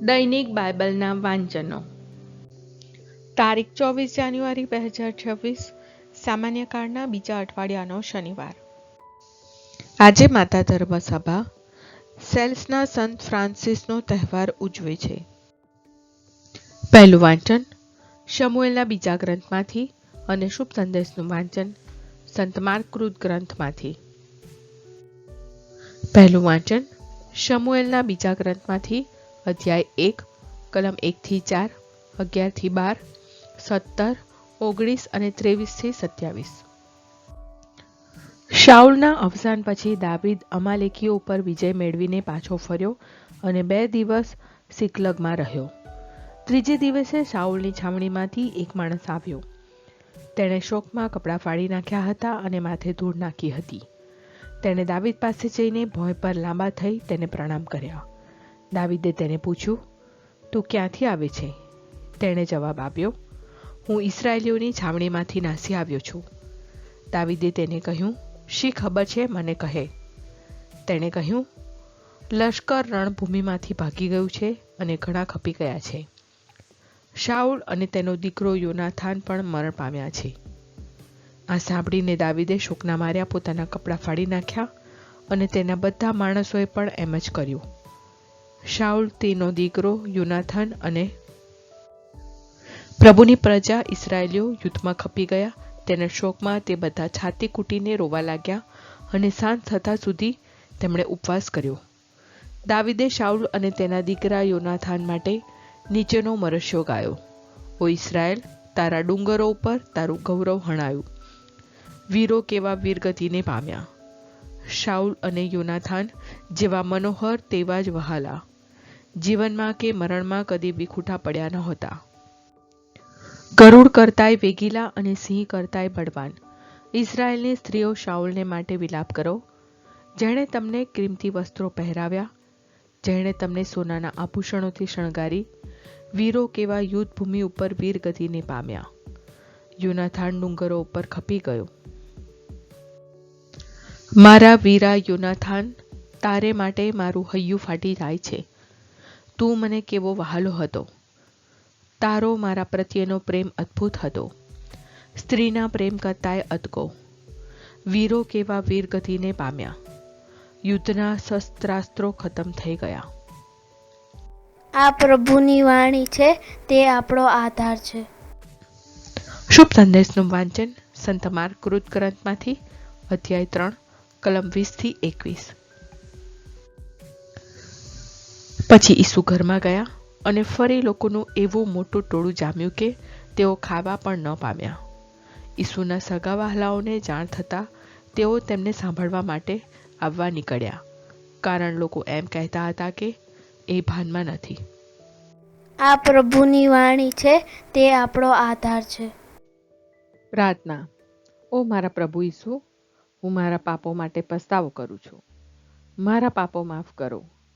દૈનિક બાઇબલના વાંચનો. તારીખ ચોવીસ જાન્યુઆરી બે હજાર છવ્વીસ, સામાન્ય કાળના બીજા અઠવાડિયાનો શનિવાર. આજે માતા ધર્મ સભા સેલ્સના સંત ફ્રાન્સિસનો તહેવાર ઉજવે છે. પહેલું વાંચન શમુએલના બીજા ગ્રંથમાંથી અને શુભ સંદેશનું વાંચન સંત માર્ગકૃત ગ્રંથમાંથી. પહેલું વાંચન શમુએલના બીજા ગ્રંથમાંથી અધ્યાય એક, કલમ એકથી ચાર અગિયારથી બાર, સત્તર, ઓગણીસ અને ત્રેવીસથી સત્યાવીસ. શાઉલના અવસાન પછી દાવીદ અમાલેકીઓ ઉપર વિજય મેળવીને પાછો ફર્યો અને બે દિવસ સિકલગમાં રહ્યો. ત્રીજે દિવસે શાઉલની છાવણીમાંથી એક માણસ આવ્યો. તેણે શોકમાં કપડાં ફાડી નાખ્યા હતા અને માથે ધૂળ નાખી હતી. તેણે દાવીદ પાસે જઈને ભોંય પર લાંબા થઈ તેને પ્રણામ કર્યા. દાવીદે તેને પૂછ્યું, તું ક્યાંથી આવે છે? તેણે જવાબ આપ્યો, હું ઇસરાયલીઓની છાવણીમાંથી નાસી આવ્યો છું. દાવિદે તેને કહ્યું, શી ખબર છે? મને કહે. તેણે કહ્યું, લશ્કર રણભૂમિમાંથી ભાગી ગયું છે અને ઘણા ખપી ગયા છે. શાઉલ અને તેનો દીકરો યોનાથાન પણ મરણ પામ્યા છે. આ સાંભળીને દાવિદે શોકના માર્યા પોતાના કપડાં ફાડી નાખ્યા અને તેના બધા માણસોએ પણ એમ જ કર્યું. શાઉલ, તેનો દીકરો, યુનાથાન અને પ્રભુની પ્રજા ઇસરાયેલીઓ યુદ્ધમાં ખપી ગયા. તેના શોકમાં તે બધા છાતી કૂટીને રોવા લાગ્યા અને સાંજ થતા સુધી તેમણે ઉપવાસ કર્યો. દાવીદે શાઉલ અને તેના દીકરા યોનાથાન માટે નીચેનો મરસ્યો ગાયો. ઓ ઇસરાયલ તારા ડુંગરો ઉપર તારું ગૌરવ હણાયું. વીરો કેવા વીરગતિને પામ્યા. શાઉલ અને યોનાથાન જેવા મનોહર તેવા જ વહાલા. જીવનમાં કે મરણમાં કદી વિખૂટા પડ્યા નહોતા ગરુડ કરતાય વેગીલા અને સિંહ કરતાય બળવાન. ઇઝરાયલની સ્ત્રીઓ શાઉલને માટે વિલાપ કરો. જેણે તમને કિંમતી વસ્ત્રો પહેરાવ્યા, જેણે તમને સોનાના આભૂષણોથી શણગારી, વીરો કેવા યુદ્ધભૂમિ ઉપર વીરગતિને પામ્યા યુનાથાન ડુંગરો ઉપર ખપી ગયો. મારા વીરા યુનાથાન, તારે માટે મારું હૈયું ફાટી જાય છે. તું મને કેવો વહાલો હતો. તારો મારા પ્રત્યેનો પ્રેમ અદ્ભુત હતો. સ્ત્રીના પ્રેમ કરતાંય અતકો વીરો કેવા વીરગતિને પામ્યા. યુદ્ધના શસ્ત્રાસ્ત્રો ખતમ થઈ ગયા. આ પ્રભુની વાણી છે તે આપણો આધાર છે. શુભ સંદેશનું વાંચન સંત માર્કૃત ગ્રંથમાંથી અધ્યાય ત્રણ કલમ વીસથી એકવીસ. પછી ઈસુ ઘરમાં ગયા અને ફરી લોકોનું એવું મોટું ટોળું જામ્યું કે તેઓ ખાવા પણ ન પામ્યા. ઈસુના સગા વહાલાઓને જાણ થતાં તેઓ તેમને સાંભળવા માટે આવવા નીકળ્યા કારણ લોકો એમ કહેતા હતા કે એ ભાનમાં નથી. આ પ્રભુની વાણી છે તે આપણો આધાર છે. પ્રાર્થના ઓ મારા પ્રભુ ઈસુ હું મારા પાપો માટે પસ્તાવો કરું છું. મારા પાપો માફ કરો.